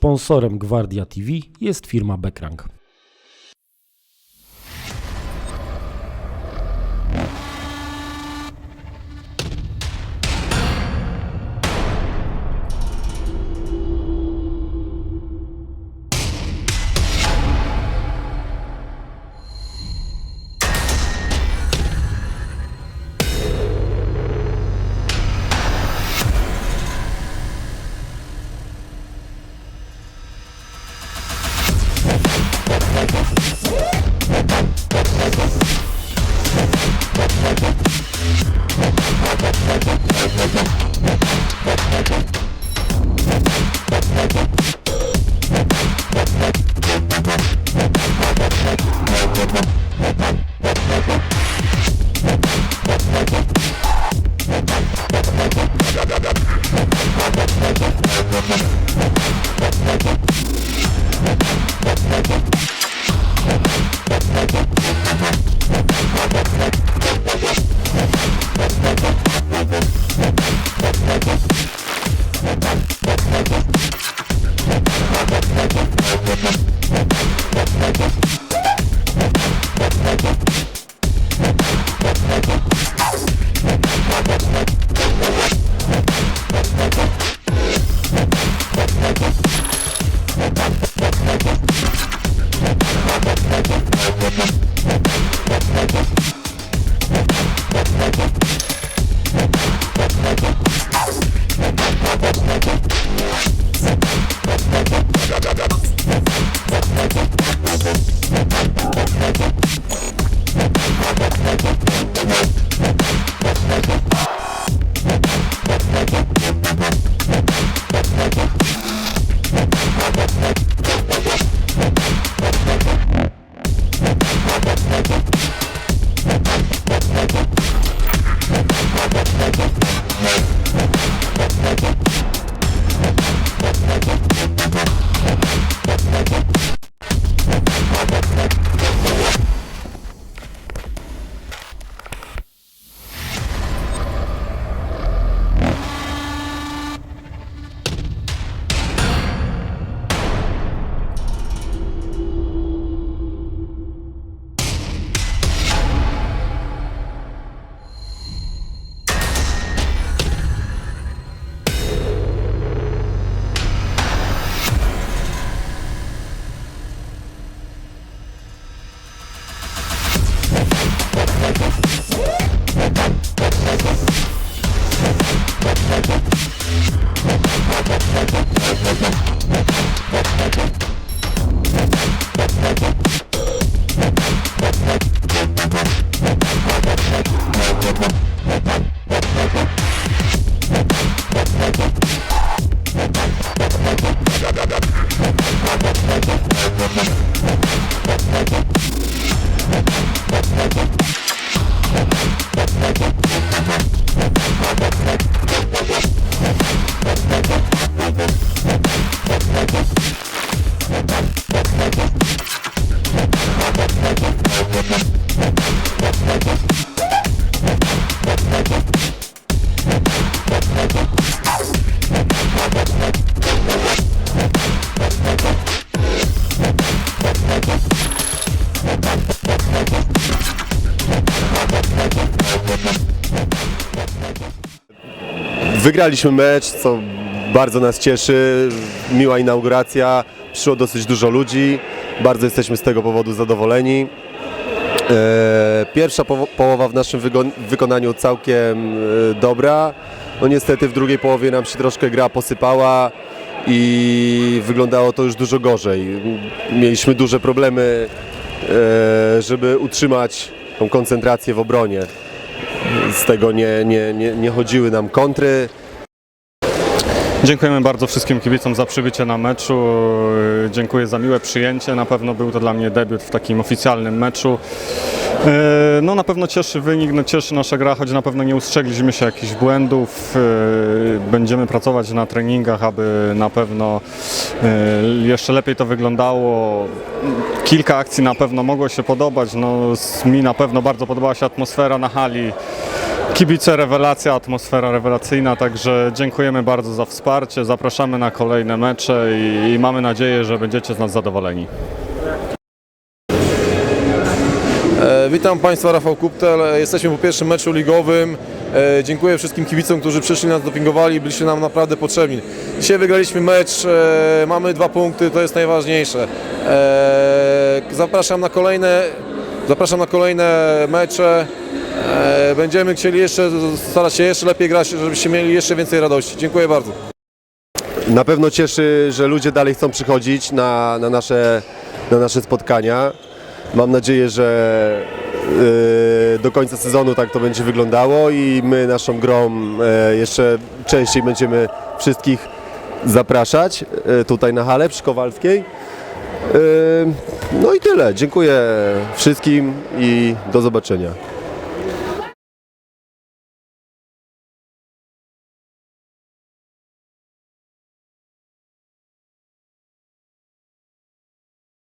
sponsorem Gwardia TV jest firma Wygraliśmy mecz, co bardzo nas cieszy. Miła inauguracja, przyszło dosyć dużo ludzi. Bardzo jesteśmy z tego powodu zadowoleni. E, Pierwsza połowa w naszym wykonaniu całkiem e, dobra. No niestety w drugiej połowie nam się troszkę gra posypała i wyglądało to już dużo gorzej. Mieliśmy duże problemy, e, żeby utrzymać tą koncentrację w obronie. Z tego nie, nie, nie, nie chodziły nam kontry. Dziękujemy bardzo wszystkim kibicom za przybycie na meczu. Dziękuję za miłe przyjęcie. Na pewno był to dla mnie debiut w takim oficjalnym meczu. E, No na pewno cieszy wynik, no cieszy nasza gra, choć na pewno nie ustrzegliśmy się jakichś błędów. E, Będziemy pracować na treningach, aby na pewno e, jeszcze lepiej to wyglądało. Kilka akcji na pewno mogło się podobać. No, mi na pewno bardzo podobała się atmosfera na hali. Kibice rewelacja, atmosfera rewelacyjna, także dziękujemy bardzo za wsparcie, zapraszamy na kolejne mecze i, i mamy nadzieję, że będziecie z nas zadowoleni. E, Witam Państwa, Rafał Kuptel. E, Jesteśmy po pierwszym meczu ligowym. E, Dziękuję wszystkim kibicom, którzy przyszli nas dopingowali, byliście nam naprawdę potrzebni. Dzisiaj wygraliśmy mecz, mamy dwa punkty, to jest najważniejsze. Zapraszam na kolejne, zapraszam na kolejne mecze. E, Będziemy chcieli jeszcze starać się jeszcze lepiej grać, żebyście mieli jeszcze więcej radości. Dziękuję bardzo. Na pewno cieszy, że ludzie dalej chcą przychodzić na, na, nasze, na nasze spotkania. Mam nadzieję, że yy, do końca sezonu tak to będzie wyglądało i my naszą grą e, jeszcze częściej będziemy wszystkich zapraszać e, tutaj na halę przy Kowalskiej. E, No i tyle. Dziękuję wszystkim i do zobaczenia.